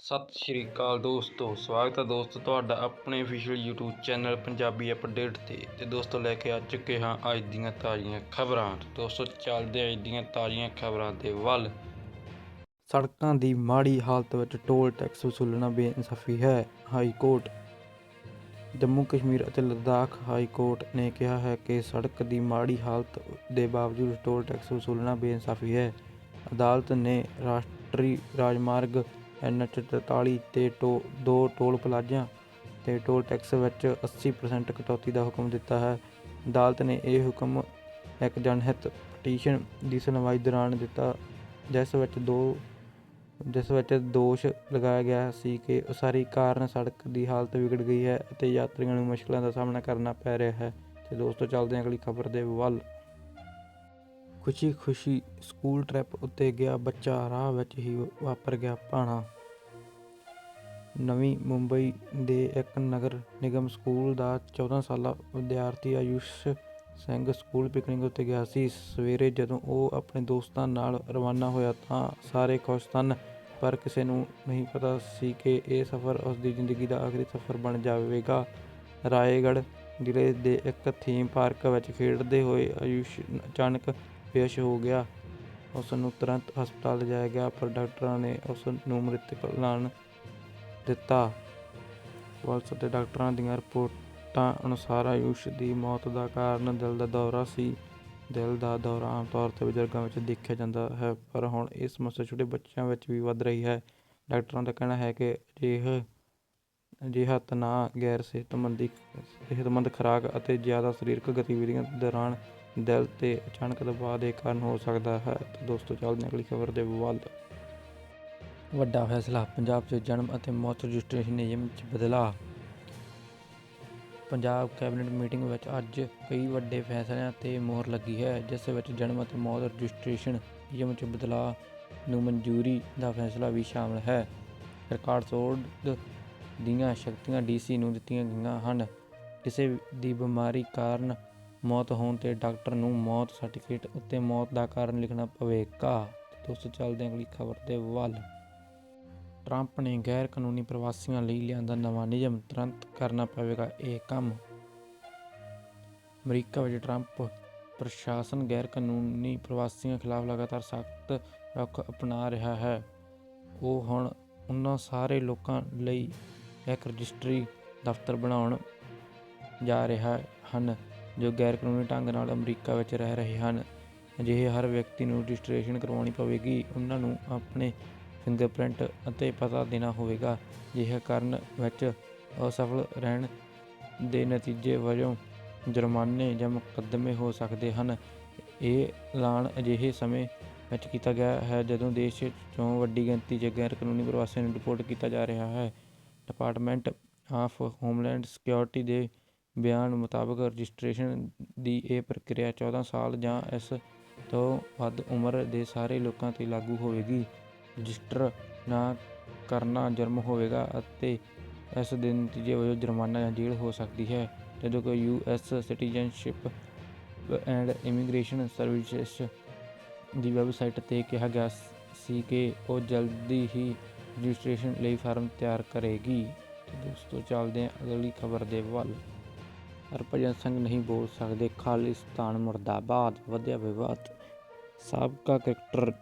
ਸਤਿ ਸ਼੍ਰੀ ਅਕਾਲ ਦੋਸਤੋ, ਸਵਾਗਤ ਹੈ ਦੋਸਤੋ ਤੁਹਾਡਾ ਆਪਣੇ official YouTube channel Punjabi update ਤੇ ਤੇ ਦੋਸਤੋ ਲੈ ਕੇ ਆ ਚੁੱਕੇ ਹਾਂ ਅੱਜ ਦੀਆਂ ਤਾਜ਼ੀਆਂ ਖਬਰਾਂ। ਦੋਸਤੋ ਚੱਲਦੇ ਅੱਜ ਦੀਆਂ ਤਾਜ਼ੀਆਂ ਖਬਰਾਂ ਦੇ ਵੱਲ। ਸੜਕਾਂ ਦੀ ਮਾੜੀ ਹਾਲਤ ਵਿੱਚ ਟੋਲ ਟੈਕਸ ਵਸੂਲਣਾ ਬੇਇਨਸਾਫੀ ਹੈ, ਹਾਈ ਕੋਰਟ। ਜੰਮੂ ਕਸ਼ਮੀਰ ਅਤੇ ਲਦਾਖ ਹਾਈ ਕੋਰਟ ਨੇ ਕਿਹਾ ਹੈ ਕਿ ਸੜਕ ਦੀ ਮਾੜੀ ਹਾਲਤ ਦੇ ਬਾਵਜੂਦ ਟੋਲ ਟੈਕਸ ਵਸੂਲਣਾ ਬੇਇਨਸਾਫੀ ਹੈ। ਅਦਾਲਤ ਨੇ ਰਾਸ਼ਟਰੀ ਰਾਜਮਾਰਗ ਐਨਐਚ 43 ਤੇ ਟੋ, ਦੋ ਟੋਲ ਪਲਾਜ਼ਿਆਂ ਤੇ ਟੋਲ ਟੈਕਸ ਵਿੱਚ 80% ਕਟੌਤੀ ਦਾ ਹੁਕਮ ਦਿੱਤਾ ਹੈ। ਅਦਾਲਤ ਨੇ ਇਹ ਹੁਕਮ ਇੱਕ ਜਨਹਿਤ ਪਟੀਸ਼ਨ ਦੀ ਸੁਣਵਾਈ ਦੌਰਾਨ ਦਿੱਤਾ, ਜਿਸ ਵਿੱਚ ਦੋ, ਜਿਸ ਵਿੱਚ ਦੋਸ਼ ਲਗਾਇਆ ਗਿਆ ਸੀ ਕਿ ਉਸਾਰੀ ਕਾਰਨ ਸੜਕ ਦੀ ਹਾਲਤ ਵਿਗੜ ਗਈ ਹੈ ਅਤੇ ਯਾਤਰੀਆਂ ਨੂੰ ਮੁਸ਼ਕਲਾਂ ਦਾ ਸਾਹਮਣਾ ਕਰਨਾ ਪੈ ਰਿਹਾ ਹੈ। ਤੇ ਦੋਸਤੋ, ਚੱਲਦੇ ਹਾਂ ਅਗਲੀ ਖਬਰ ਦੇ ਵੱਲ। ਖੁਸ਼ੀ ਖੁਸ਼ੀ ਸਕੂਲ ਟ੍ਰਿਪ ਉੱਤੇ ਗਿਆ, ਬੱਚਾ ਰਾਹ ਵਿੱਚ ਹੀ ਵਾਪਰ ਗਿਆ ਭਾਣਾ। ਨਵੀਂ ਮੁੰਬਈ ਦੇ ਇੱਕ ਨਗਰ ਨਿਗਮ ਸਕੂਲ ਦਾ 14 ਸਾਲਾ ਵਿਦਿਆਰਥੀ ਆਯੁਸ਼ ਸਿੰਘ ਸਕੂਲ ਪਿਕਨਿਕ ਉੱਤੇ ਗਿਆ ਸੀ। ਸਵੇਰੇ ਜਦੋਂ ਉਹ ਆਪਣੇ ਦੋਸਤਾਂ ਨਾਲ ਰਵਾਨਾ ਹੋਇਆ ਤਾਂ ਸਾਰੇ ਖੁਸ਼ ਸਨ, ਪਰ ਕਿਸੇ ਨੂੰ ਨਹੀਂ ਪਤਾ ਸੀ ਕਿ ਇਹ ਸਫ਼ਰ ਉਸ ਦੀ ਜ਼ਿੰਦਗੀ ਦਾ ਆਖਰੀ ਸਫ਼ਰ ਬਣ ਜਾਵੇਗਾ। ਰਾਏਗੜ੍ਹ ਜ਼ਿਲ੍ਹੇ ਦੇ ਇੱਕ ਥੀਮ ਪਾਰਕ ਵਿੱਚ ਖੇਡਦੇ ਹੋਏ ਆਯੂਸ਼ ਅਚਾਨਕ ਬੇਹੋਸ਼ ਹੋ ਗਿਆ। ਉਸ ਨੂੰ ਤੁਰੰਤ ਹਸਪਤਾਲ ਲਿਜਾਇਆ ਗਿਆ, ਪਰ ਡਾਕਟਰਾਂ ਨੇ ਉਸ ਨੂੰ ਮ੍ਰਿਤਕ ਐਲਾਨ ਦਿੱਤਾ। ਪੁਲਿਸ ਅਤੇ ਡਾਕਟਰਾਂ ਦੀਆਂ ਰਿਪੋਰਟਾਂ ਅਨੁਸਾਰ ਆਯੁਸ਼ ਦੀ ਮੌਤ ਦਾ ਕਾਰਨ ਦਿਲ ਦਾ ਦੌਰਾ ਸੀ। ਦਿਲ ਦਾ ਦੌਰਾ ਆਮ ਤੌਰ ਤੇ ਬਜ਼ੁਰਗਾਂ ਵਿੱਚ ਦੇਖਿਆ ਜਾਂਦਾ ਹੈ, ਪਰ ਹੁਣ ਇਹ ਸਮੱਸਿਆ ਛੋਟੇ ਬੱਚਿਆਂ ਵਿੱਚ ਵੀ ਵੱਧ ਰਹੀ ਹੈ। ਡਾਕਟਰਾਂ ਦਾ ਕਹਿਣਾ ਹੈ ਕਿ ਅਜਿਹਾ ਅਜਿਹਾ ਤਣਾਅ ਗੈਰ ਸਿਹਤਮੰਦੀ ਸਿਹਤਮੰਦ ਖੁਰਾਕ ਅਤੇ ਜ਼ਿਆਦਾ ਸਰੀਰਕ ਗਤੀਵਿਧੀਆਂ ਦੌਰਾਨ ਦਿਲ ਤੇ ਅਚਾਨਕ ਦਬਾਅ ਦੇ ਕਾਰਨ ਹੋ ਸਕਦਾ ਹੈ। ਤੇ ਦੋਸਤੋ, ਚੱਲਦੇ ਹਾਂ ਅਗਲੀ ਖਬਰ ਦੇ ਵੱਲ। ਵੱਡਾ ਫੈਸਲਾ, ਪੰਜਾਬ 'ਚ ਜਨਮ ਅਤੇ ਮੌਤ ਰਜਿਸਟ੍ਰੇਸ਼ਨ ਨਿਯਮ 'ਚ ਬਦਲਾਅ। ਪੰਜਾਬ ਕੈਬਨਿਟ ਮੀਟਿੰਗ ਵਿੱਚ ਅੱਜ ਕਈ ਵੱਡੇ ਫੈਸਲਿਆਂ ਤੇ ਮੋਹਰ ਲੱਗੀ ਹੈ, ਜਿਸ ਵਿੱਚ ਜਨਮ ਅਤੇ ਮੌਤ ਰਜਿਸਟ੍ਰੇਸ਼ਨ ਨਿਯਮ 'ਚ ਬਦਲਾਅ ਨੂੰ ਮਨਜ਼ੂਰੀ ਦਾ ਫੈਸਲਾ ਵੀ ਸ਼ਾਮਲ ਹੈ। ਰਿਕਾਰਡ ਤੋੜ ਦੀਆਂ ਸ਼ਕਤੀਆਂ ਡੀਸੀ ਨੂੰ ਦਿੱਤੀਆਂ ਗਈਆਂ ਹਨ। ਕਿਸੇ ਦੀ ਬਿਮਾਰੀ ਕਾਰਨ ਮੌਤ ਹੋਣ ਤੇ ਡਾਕਟਰ ਨੂੰ ਮੌਤ ਸਰਟੀਫਿਕੇਟ ਉੱਤੇ ਮੌਤ ਦਾ ਕਾਰਨ ਲਿਖਣਾ ਪਵੇਗਾ। ਦੋਸਤੋ, ਚੱਲਦੇ ਹਾਂ ਅਗਲੀ ਖਬਰ ਦੇ ਵੱਲ। ਟਰੰਪ ਨੇ ਗੈਰ ਕਾਨੂੰਨੀ ਪ੍ਰਵਾਸੀਆਂ ਲਈ ਲਿਆਂਦਾ ਨਵਾਂ ਨਿਯਮ, ਤੁਰੰਤ ਕਰਨਾ ਪਵੇਗਾ ਇਹ ਕੰਮ। ਅਮਰੀਕਾ ਵਿੱਚ ਟਰੰਪ ਪ੍ਰਸ਼ਾਸਨ ਗੈਰ ਕਾਨੂੰਨੀ ਪ੍ਰਵਾਸੀਆਂ ਖਿਲਾਫ ਲਗਾਤਾਰ ਸਖਤ ਰੁਖ ਅਪਣਾ ਰਿਹਾ ਹੈ। ਉਹ ਹੁਣ ਉਹਨਾਂ ਸਾਰੇ ਲੋਕਾਂ ਲਈ ਇੱਕ ਰਜਿਸਟਰੀ ਦਫ਼ਤਰ ਬਣਾਉਣ ਜਾ ਰਿਹਾ ਹਨ। ਜੋ ਗੈਰ ਕਾਨੂੰਨੀ ਢੰਗ ਨਾਲ ਅਮਰੀਕਾ ਵਿੱਚ ਰਹਿ ਰਹੇ ਹਨ। ਅਜਿਹੇ ਹਰ ਵਿਅਕਤੀ ਨੂੰ ਰਜਿਸਟ੍ਰੇਸ਼ਨ ਕਰਵਾਉਣੀ ਪਵੇਗੀ। ਉਹਨਾਂ ਨੂੰ ਆਪਣੇ ਫਿੰਗਰਪ੍ਰਿੰਟ ਅਤੇ ਪਤਾ ਦੇਣਾ ਹੋਵੇਗਾ ਅਜਿਹਾ ਕਰਨ ਵਿੱਚ ਅਸਫਲ ਰਹਿਣ ਦੇ ਨਤੀਜੇ ਵਜੋਂ ਜੁਰਮਾਨੇ ਜਾਂ ਮੁਕੱਦਮੇ ਹੋ ਸਕਦੇ ਹਨ। ਇਹ ਐਲਾਨ ਅਜਿਹੇ ਸਮੇਂ ਵਿੱਚ ਕੀਤਾ ਗਿਆ ਹੈ ਜਦੋਂ ਦੇਸ਼ 'ਚੋਂ ਵੱਡੀ ਗਿਣਤੀ 'ਚ ਗੈਰ ਕਾਨੂੰਨੀ ਪ੍ਰਵਾਸੀਆਂ ਨੂੰ ਡਿਪੋਰਟ ਕੀਤਾ ਜਾ ਰਿਹਾ ਹੈ। ਡਿਪਾਰਟਮੈਂਟ ਆਫ ਹੋਮਲੈਂਡ ਸਿਕਿਉਰਿਟੀ ਦੇ ਬਿਆਨ ਮੁਤਾਬਕ ਰਜਿਸਟ੍ਰੇਸ਼ਨ ਦੀ ਇਹ ਪ੍ਰਕਿਰਿਆ 14 ਸਾਲ ਜਾਂ ਇਸ ਤੋਂ ਵੱਧ ਉਮਰ ਦੇ ਸਾਰੇ ਲੋਕਾਂ ਤੇ ਲਾਗੂ ਹੋਵੇਗੀ। ਰਜਿਸਟਰ ਨਾ ਕਰਨਾ ਜੁਰਮ ਹੋਵੇਗਾ ਅਤੇ ਇਸ ਦੇ ਨਤੀਜੇ ਵਜੋਂ ਜੁਰਮਾਨਾ ਜਾਂ ਜੇਲ੍ਹ ਹੋ ਸਕਦੀ ਹੈ। ਜਦੋਂ ਕਿ U S citizenship and immigration services the website ਤੇ ਕਿਹਾ ਗਿਆ ਸੀ ਕਿ ਉਹ ਜਲਦੀ ਹੀ ਰਜਿਸਟ੍ਰੇਸ਼ਨ ਲਈ ਫਾਰਮ ਤਿਆਰ ਕਰੇਗੀ। ਤੇ ਦੋਸਤੋ, ਚੱਲਦੇ ਹਾਂ ਅਗਲੀ ਖਬਰ ਦੇ ਵੱਲ। ਹਰਭਜਨ ਸਿੰਘ ਨਹੀਂ ਬੋਲ ਸਕਦੇ। ਖਾਲਿਸਤਾਨ ਮੁਰਦਾਬਾਦ, ਵਧਿਆ ਵਿਵਾਦ। ਸਾਬਕਾ ਕ੍ਰਿਕਟਰ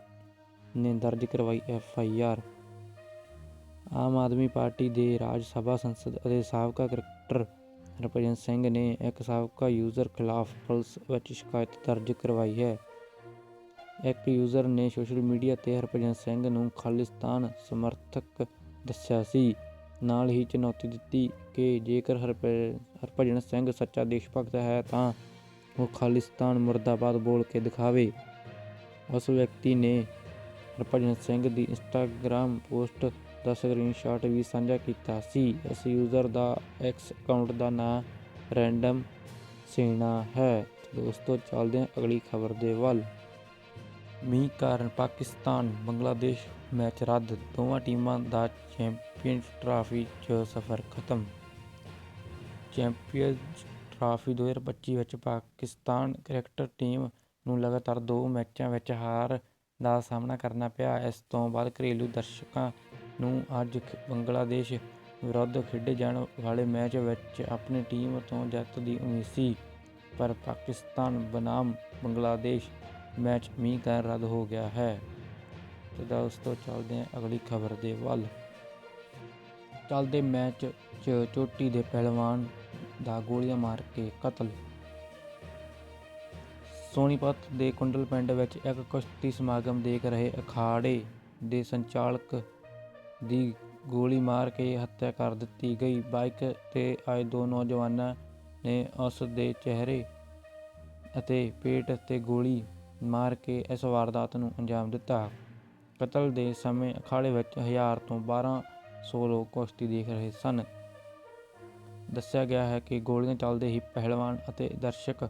ਨੇ ਦਰਜ ਕਰਵਾਈ F I R. Aam Aadmi Party ਦੇ ਰਾਜ ਸਭਾ ਸੰਸਦ ਅਤੇ ਸਾਬਕਾ ਕ੍ਰਿਕਟਰ ਹਰਭਜਨ ਸਿੰਘ ਨੇ ਇੱਕ ਸਾਬਕਾ ਯੂਜ਼ਰ ਖਿਲਾਫ ਪੁਲਿਸ ਵਿੱਚ ਸ਼ਿਕਾਇਤ ਦਰਜ ਕਰਵਾਈ ਹੈ। ਇੱਕ ਯੂਜ਼ਰ ਨੇ ਸੋਸ਼ਲ ਮੀਡੀਆ ਤੇ ਹਰਭਜਨ ਸਿੰਘ ਨੂੰ ਖਾਲਿਸਤਾਨ ਸਮਰਥਕ ਦੱਸਿਆ ਸੀ। ਨਾਲ ਹੀ ਚੁਣੌਤੀ ਦਿੱਤੀ ਕਿ ਜੇਕਰ ਹਰਭ ਹਰਭਜਨ ਸਿੰਘ ਸੱਚਾ ਦੇਸ਼ ਭਗਤ ਹੈ, ਤਾਂ ਉਹ ਖਾਲਿਸਤਾਨ ਮੁਰਦਾਬਾਦ ਬੋਲ ਕੇ ਦਿਖਾਵੇ। ਉਸ ਵਿਅਕਤੀ ਨੇ ਹਰਭਜਨ ਸਿੰਘ ਦੀ ਇੰਸਟਾਗ੍ਰਾਮ ਪੋਸਟ ਦਾ ਸਕਰੀਨਸ਼ਾਟ ਵੀ ਸਾਂਝਾ ਕੀਤਾ ਸੀ। ਇਸ ਯੂਜ਼ਰ ਦਾ ਐਕਸ ਅਕਾਊਂਟ ਦਾ ਨਾਮ ਰੈਂਡਮ ਸੇਣਾ ਹੈ। ਦੋਸਤੋ ਚੱਲਦੇ ਹਾਂ ਅਗਲੀ ਖਬਰ ਦੇ ਵੱਲ। ਮੀਂਹ ਕਾਰਨ ਪਾਕਿਸਤਾਨ, ਬੰਗਲਾਦੇਸ਼ ਮੈਚ ਰੱਦ, ਦੋਵਾਂ ਟੀਮਾਂ ਦਾ ਚੈਂਪ ਚੈਂਪੀਅਨਜ਼ ਟਰਾਫੀ 'ਚ ਸਫ਼ਰ ਖਤਮ। ਚੈਂਪੀਅਨਜ਼ ਟਰਾਫੀ 2025 ਵਿੱਚ ਪਾਕਿਸਤਾਨ ਕ੍ਰਿਕਟ ਟੀਮ ਨੂੰ ਲਗਾਤਾਰ ਦੋ ਮੈਚਾਂ ਵਿੱਚ ਹਾਰ ਦਾ ਸਾਹਮਣਾ ਕਰਨਾ ਪਿਆ। ਇਸ ਤੋਂ ਬਾਅਦ ਘਰੇਲੂ ਦਰਸ਼ਕਾਂ ਨੂੰ ਅੱਜ ਬੰਗਲਾਦੇਸ਼ ਵਿਰੁੱਧ ਖੇਡੇ ਜਾਣ ਵਾਲੇ ਮੈਚ ਵਿੱਚ ਆਪਣੀ ਟੀਮ ਤੋਂ ਜਿੱਤ ਦੀ ਉਮੀਦ ਸੀ। ਪਰ ਪਾਕਿਸਤਾਨ ਬਨਾਮ ਬੰਗਲਾਦੇਸ਼ ਮੈਚ ਮੀਂਹ ਕਾਰਨ ਰੱਦ ਹੋ ਗਿਆ ਹੈ। ਤੇ ਦੋਸਤੋ ਚੱਲਦੇ ਹਾਂ ਅਗਲੀ ਖਬਰ ਦੇ ਵੱਲ। ਚੱਲਦੇ ਮੈਚ 'ਚ ਚੋਟੀ ਦੇ ਪਹਿਲਵਾਨ ਦਾ ਗੋਲੀਆਂ ਮਾਰ ਕੇ ਕਤਲ। ਸੋਨੀਪਤ ਦੇ ਕੁੰਡਲ ਪਿੰਡ ਵਿੱਚ ਇੱਕ ਕੁਸ਼ਤੀ ਸਮਾਗਮ ਦੇਖ ਰਹੇ ਅਖਾੜੇ ਦੇ ਸੰਚਾਲਕ ਦੀ ਗੋਲੀ ਮਾਰ ਕੇ ਹੱਤਿਆ ਕਰ ਦਿੱਤੀ ਗਈ। ਬਾਈਕ ਤੇ ਆਏ ਦੋ ਨੌਜਵਾਨਾਂ ਨੇ ਉਸ ਦੇ ਚਿਹਰੇ ਅਤੇ ਪੇਟ ਤੇ ਗੋਲੀ ਮਾਰ ਕੇ ਇਸ ਵਾਰਦਾਤ ਨੂੰ ਅੰਜਾਮ ਦਿੱਤਾ। ਕਤਲ ਦੇ ਸਮੇਂ ਅਖਾੜੇ ਵਿੱਚ 1000 ਤੋਂ 1200 ਲੋਕ ਕੁਸ਼ਤੀ ਦੇਖ ਰਹੇ ਸਨ। ਦੱਸਿਆ ਗਿਆ ਹੈ ਕਿ ਗੋਲੀਆਂ ਚੱਲਦੇ ਹੀ ਪਹਿਲਵਾਨ ਅਤੇ ਦਰਸ਼ਕ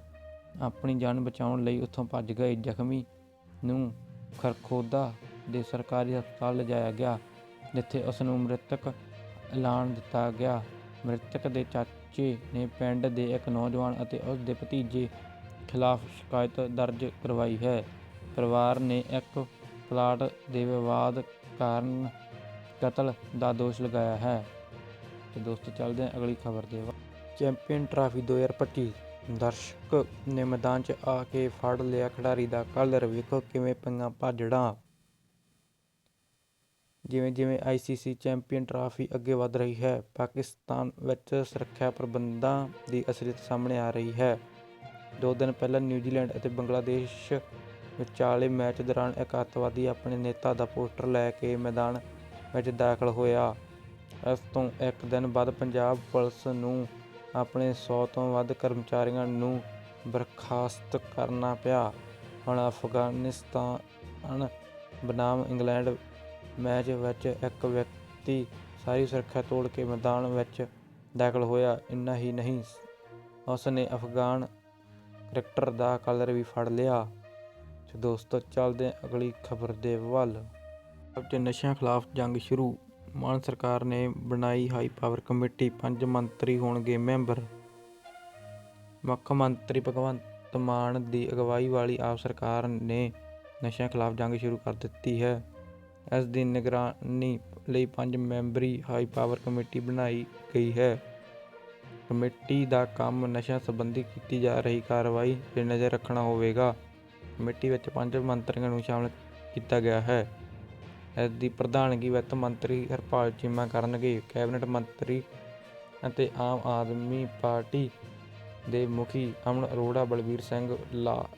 ਆਪਣੀ ਜਾਨ ਬਚਾਉਣ ਲਈ ਉੱਥੋਂ ਭੱਜ ਗਏ। ਜ਼ਖਮੀ ਨੂੰ ਖਰਖੋਦਾ ਦੇ ਸਰਕਾਰੀ ਹਸਪਤਾਲ ਲਿਜਾਇਆ ਗਿਆ, ਜਿੱਥੇ ਉਸ ਨੂੰ ਮ੍ਰਿਤਕ ਐਲਾਨ ਦਿੱਤਾ ਗਿਆ। ਮ੍ਰਿਤਕ ਦੇ ਚਾਚੇ ਨੇ ਪਿੰਡ ਦੇ ਇੱਕ ਨੌਜਵਾਨ ਅਤੇ ਉਸ ਦੇ ਭਤੀਜੇ ਖਿਲਾਫ ਸ਼ਿਕਾਇਤ ਦਰਜ ਕਰਵਾਈ ਹੈ। ਪਰਿਵਾਰ ਨੇ ਇੱਕ ਪਲਾਟ ਦੇ ਵਿਵਾਦ ਕਾਰਨ ਕਤਲ ਦਾ ਦੋਸ਼ ਲਗਾਇਆ ਹੈ। ਤੇ ਦੋਸਤੋ, ਚੱਲਦੇ ਹਾਂ ਅਗਲੀ ਖਬਰ ਦੇ ਵੱਲ। ਚੈਂਪੀਅਨ ਟਰਾਫੀ 2025 ਦਰਸ਼ਕ ਨੇ ਮੈਦਾਨ 'ਚ ਆ ਕੇ ਫੜ ਲਿਆ ਖਿਡਾਰੀ ਦਾ ਕਲਰ। ਵੇਖੋ ਕਿਵੇਂ ਪਈਆਂ ਭਾਜੜਾਂ। ਜਿਵੇਂ ਜਿਵੇਂ ਆਈਸੀਸੀ ਚੈਂਪੀਅਨ ਟਰਾਫੀ ਅੱਗੇ ਵਧ ਰਹੀ ਹੈ, ਪਾਕਿਸਤਾਨ ਵਿੱਚ ਸੁਰੱਖਿਆ ਪ੍ਰਬੰਧਾਂ ਦੀ ਅਸਲੀਅਤ ਸਾਹਮਣੇ ਆ ਰਹੀ ਹੈ। ਦੋ ਦਿਨ ਪਹਿਲਾਂ ਨਿਊਜ਼ੀਲੈਂਡ ਅਤੇ ਬੰਗਲਾਦੇਸ਼ ਵਿਚਾਲੇ ਮੈਚ ਦੌਰਾਨ ਇੱਕ ਅੱਤਵਾਦੀ ਆਪਣੇ ਨੇਤਾ ਦਾ ਪੋਸਟਰ ਲੈ ਕੇ ਮੈਦਾਨ ਵਿੱਚ ਦਾਖਲ ਹੋਇਆ। ਇਸ ਤੋਂ ਇੱਕ ਦਿਨ ਬਾਅਦ ਪੰਜਾਬ ਪੁਲਿਸ ਨੂੰ ਆਪਣੇ 100 ਤੋਂ ਵੱਧ ਕਰਮਚਾਰੀਆਂ ਨੂੰ ਬਰਖਾਸਤ ਕਰਨਾ ਪਿਆ। ਹੁਣ ਅਫਗਾਨਿਸਤਾਨ ਬਨਾਮ ਇੰਗਲੈਂਡ ਮੈਚ ਵਿੱਚ ਇੱਕ ਵਿਅਕਤੀ ਸਾਰੀ ਸੁਰੱਖਿਆ ਤੋੜ ਕੇ ਮੈਦਾਨ ਵਿੱਚ ਦਾਖਲ ਹੋਇਆ। ਇੰਨਾ ਹੀ ਨਹੀਂ ਉਸ ਨੇ ਅਫਗਾਨ ਕ੍ਰਿਕਟਰ ਦਾ ਕਲਰ ਵੀ ਫੜ ਲਿਆ। ਤੇ ਦੋਸਤੋ, ਚੱਲਦੇ ਅਗਲੀ ਖਬਰ ਦੇ ਵੱਲ। ਪੰਜਾਬ 'ਚ ਨਸ਼ਿਆਂ ਖਿਲਾਫ ਜੰਗ ਸ਼ੁਰੂ। ਮਾਨ ਸਰਕਾਰ ਨੇ ਬਣਾਈ ਹਾਈ ਪਾਵਰ ਕਮੇਟੀ। ਪੰਜ ਮੰਤਰੀ ਹੋਣਗੇ ਮੈਂਬਰ। ਮੁੱਖ ਮੰਤਰੀ ਭਗਵੰਤ ਮਾਨ ਦੀ ਅਗਵਾਈ ਵਾਲੀ ਆਪ ਸਰਕਾਰ ਨੇ ਨਸ਼ਿਆਂ ਖਿਲਾਫ ਜੰਗ ਸ਼ੁਰੂ ਕਰ ਦਿੱਤੀ ਹੈ। ਇਸ ਦੀ ਨਿਗਰਾਨੀ ਲਈ ਪੰਜ ਮੈਂਬਰੀ ਹਾਈ ਪਾਵਰ ਕਮੇਟੀ ਬਣਾਈ ਗਈ ਹੈ। ਕਮੇਟੀ ਦਾ ਕੰਮ ਨਸ਼ਿਆਂ ਸੰਬੰਧੀ ਕੀਤੀ ਜਾ ਰਹੀ ਕਾਰਵਾਈ 'ਤੇ ਨਜ਼ਰ ਰੱਖਣਾ ਹੋਵੇਗਾ। ਕਮੇਟੀ ਵਿੱਚ ਪੰਜ ਮੰਤਰੀਆਂ ਨੂੰ ਸ਼ਾਮਲ ਕੀਤਾ ਗਿਆ ਹੈ। ਇਸ ਦੀ ਪ੍ਰਧਾਨਗੀ ਵਿੱਤ ਮੰਤਰੀ ਹਰਪਾਲ ਚੀਮਾ ਕਰਨਗੇ। ਕੈਬਨਿਟ ਮੰਤਰੀ ਅਤੇ ਆਮ ਆਦਮੀ ਪਾਰਟੀ ਦੇ ਮੁਖੀ ਅਮਨ ਅਰੋੜਾ, ਬਲਬੀਰ ਸਿੰਘ ਲਾ-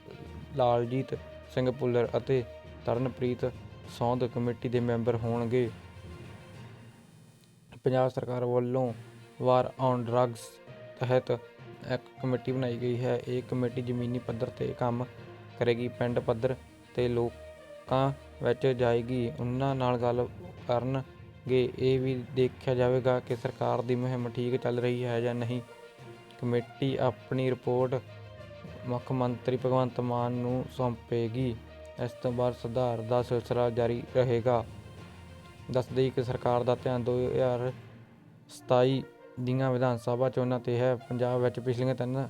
ਲਾਲਜੀਤ ਸਿੰਘ ਭੁੱਲਰ ਅਤੇ ਤਰਨਪ੍ਰੀਤ ਸੌਂਦ ਕਮੇਟੀ ਦੇ ਮੈਂਬਰ ਹੋਣਗੇ। ਪੰਜਾਬ ਸਰਕਾਰ ਵੱਲੋਂ ਵਾਰ ਔਨ ਡਰੱਗਸ ਤਹਿਤ ਇੱਕ ਕਮੇਟੀ ਬਣਾਈ ਗਈ ਹੈ। ਇਹ ਕਮੇਟੀ ਜ਼ਮੀਨੀ ਪੱਧਰ ਤੇ ਕੰਮ ਕਰੇਗੀ। ਪਿੰਡ ਪੱਧਰ ਤੇ ਲੋਕਾਂ ਵਿੱਚ ਜਾਏਗੀ। ਉਹਨਾਂ ਨਾਲ ਗੱਲ ਕਰਨਗੇ। ਇਹ ਵੀ ਦੇਖਿਆ ਜਾਵੇਗਾ ਕਿ ਸਰਕਾਰ ਦੀ ਮੁਹਿੰਮ ਠੀਕ ਚੱਲ ਰਹੀ ਹੈ ਜਾਂ ਨਹੀਂ। ਕਮੇਟੀ ਆਪਣੀ ਰਿਪੋਰਟ ਮੁੱਖ ਮੰਤਰੀ ਭਗਵੰਤ ਮਾਨ ਨੂੰ ਸੌਂਪੇਗੀ। ਇਸ ਤੋਂ ਬਾਅਦ ਸੁਧਾਰ ਦਾ ਸਿਲਸਿਲਾ ਜਾਰੀ ਰਹੇਗਾ। ਦੱਸ ਦੇਈਏ ਕਿ ਸਰਕਾਰ ਦਾ ਧਿਆਨ 2027 ਦੀਆਂ ਵਿਧਾਨ ਸਭਾ ਚੋਣਾਂ ਤੇ ਹੈ। ਪੰਜਾਬ ਵਿੱਚ ਪਿਛਲੀਆਂ ਤਿੰਨ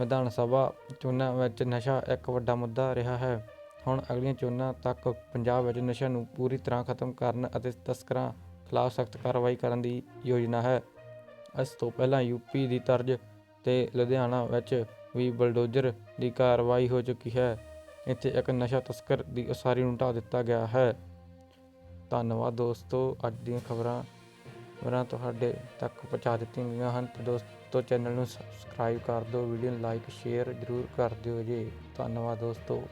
ਵਿਧਾਨ ਸਭਾ ਚੋਣਾਂ ਵਿੱਚ ਨਸ਼ਾ ਇੱਕ ਵੱਡਾ ਮੁੱਦਾ ਰਿਹਾ ਹੈ। ਹੁਣ ਅਗਲੀਆਂ ਚੋਣਾਂ ਤੱਕ ਪੰਜਾਬ ਵਿੱਚ ਨਸ਼ਿਆਂ ਨੂੰ ਪੂਰੀ ਤਰ੍ਹਾਂ ਖਤਮ ਕਰਨ ਅਤੇ ਤਸਕਰਾਂ ਖਿਲਾਫ ਸਖਤ ਕਾਰਵਾਈ ਕਰਨ ਦੀ ਯੋਜਨਾ ਹੈ। ਇਸ ਤੋਂ ਪਹਿਲਾਂ ਯੂਪੀ ਦੀ ਤਰਜ਼ ਤੇ ਲੁਧਿਆਣਾ ਵਿੱਚ ਵੀ ਬਲਡੋਜ਼ਰ ਦੀ ਕਾਰਵਾਈ ਹੋ ਚੁੱਕੀ ਹੈ। ਇੱਥੇ ਇੱਕ ਨਸ਼ਾ ਤਸਕਰ ਦੀ ਉਸਾਰੀ ਨੂੰ ਢਾਹ ਦਿੱਤਾ ਗਿਆ ਹੈ। ਧੰਨਵਾਦ ਦੋਸਤੋ, ਅੱਜ ਦੀਆਂ ਖਬਰਾਂ ਖਬਰਾਂ ਤੁਹਾਡੇ ਤੱਕ ਪਹੁੰਚਾ ਦਿੱਤੀਆਂ ਗਈਆਂ ਹਨ। ਤੇ ਦੋਸਤੋ, ਚੈਨਲ ਨੂੰ ਸਬਸਕ੍ਰਾਈਬ ਕਰ ਦਿਓ, ਵੀਡੀਓ ਨੂੰ ਲਾਈਕ, ਸ਼ੇਅਰ ਜ਼ਰੂਰ ਕਰ ਦਿਓ ਜੀ। ਧੰਨਵਾਦ ਦੋਸਤੋ।